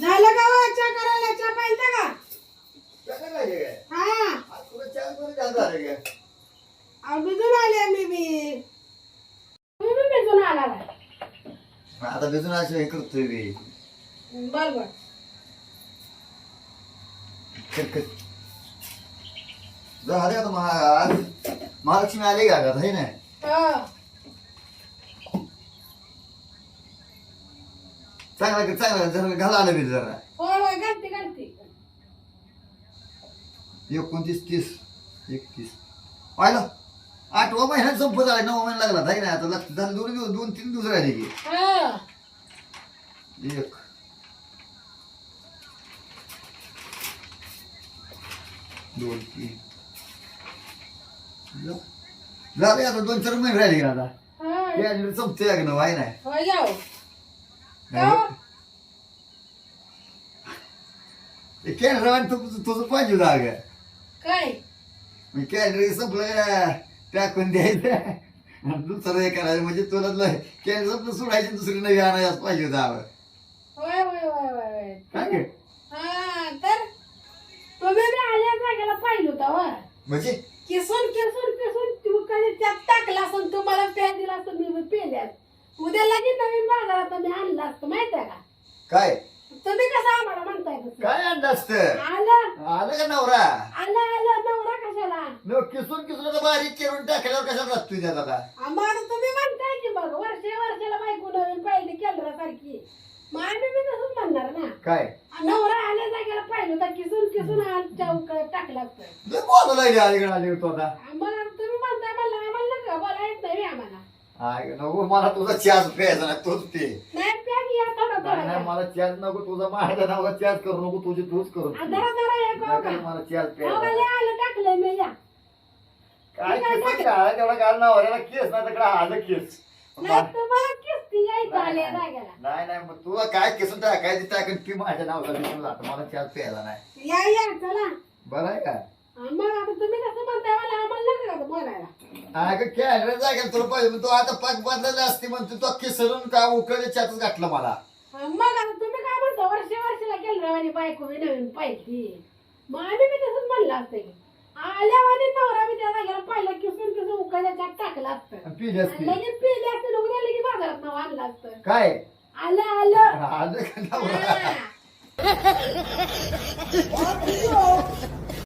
झालं का वा चहा करायला? चहा पाहिजे का? हा? अहो, भिजून आले मी बी बी भिजून आला? आता भिजून असं हे करतोय मी. बर बर. कर, कर. झाले आता महा- आज महालक्ष्मी आली का आता हे नाही हा. चांगला कर चांगला. जरा घाला आलं मी जरा. होय होय घालते घालते. एकोणतीस तीस एकतीस. पाहिलं? आठवा महिन्यात संपत आला नवा महिना लागला आहे ना आता लक्ष झालं दोन दिवस दोन तीन दिवस राहिले की. हा. एक. दोन तीन. झाले आता दोन चार महिने राहिले का आता. हा. कॅलेंडर संपते का ना आहे नाही? होय जाऊ. तू- तुझं पाहिजे अगं काय? मी कॅलेंडर संपलं टाकून द्यायचं. दुसरं हे करायचं. म्हणजे तुला कॅलेंडर संपलं सोडायची दुसरी नवी आणायला पाहिजे होय काय? हा तर तुम्ही आल्या जागेला पाहिलं होतं म्हणजे किसून किसून किसून तू कधी त्यात टाकला असं तुम्हाला प्या दिला असं मी बी पेल्यात उद्या लगेच नवीन बाजारात मी आणलं असतं माहितीये का? काय? तुम्ही कसं आम्हाला म्हणताय तसं? काय आणलं असतं आलं. आलं का नवरा? आलं आलं. नवरा कशाला? न किसून किसून आता बारीक करून टाकल्यावर कशाला त्यात आता? आम्हाला तुम्ही म्हणताय की बघ वर्षे वर्षाला बायको नवीन पाहिजे केंद्रासारखी. मग आम्ही बी तसंच म्हणणार ना. काय? नवरा आल्या जागेला पाहिजे होता किसून किसून आत चौक टाकला असतं. लय बोलायला लागली अलीकडे आली होतो आता. आम्हाला तुम्ही म्हणताय मला आम्हाला नका बोला येत नाही आम्हाला. का, नको मला तुझा चॅस प्यायचा तोच पे. नाही नाही मला चॅस नको तुझा माझ्या नावाला चॅस करू नको तुझी तूच करू नाही मला गावाला आलं टाकलंय मी या. काय तेवढा नवऱ्याला केस नाही तर आलं केस नाही तुम्हाला किस्ती यायचं आल्या जागेला. नाही नाही मग तुला काय किसून टाकायचं टाकून पी माझ्या नावाला दिसून जातं मला चॅस प्यायला नाही. या या चला. बरं आहे का? मग आता तुम्ही कसं म्हणताय मला आम्हाला नका का बोलायला? अगं कॅमेरा जागेल तुला पाहिजे तू आता पाक बदलला असते म्हणतो तो किसरून का उकळले चॅतच घातलं मला? मग आता तुम्ही काय म्हणता? वर्ष वर्षाला केंद्रावानी बायको बी नवीन पाहिजे मग आम्ही बी तसंच म्हणलं असतं की आल्यावानी नवरा बी त्या जागेला पाहिलं किसून किसून उकळल्या टाकलं असतं. आणि पिली असती. लगेच पेले असते उद्या लगेच बाजारात नाव आणलं असतं. काय? आलं आलं. आलं का नवरा? हा.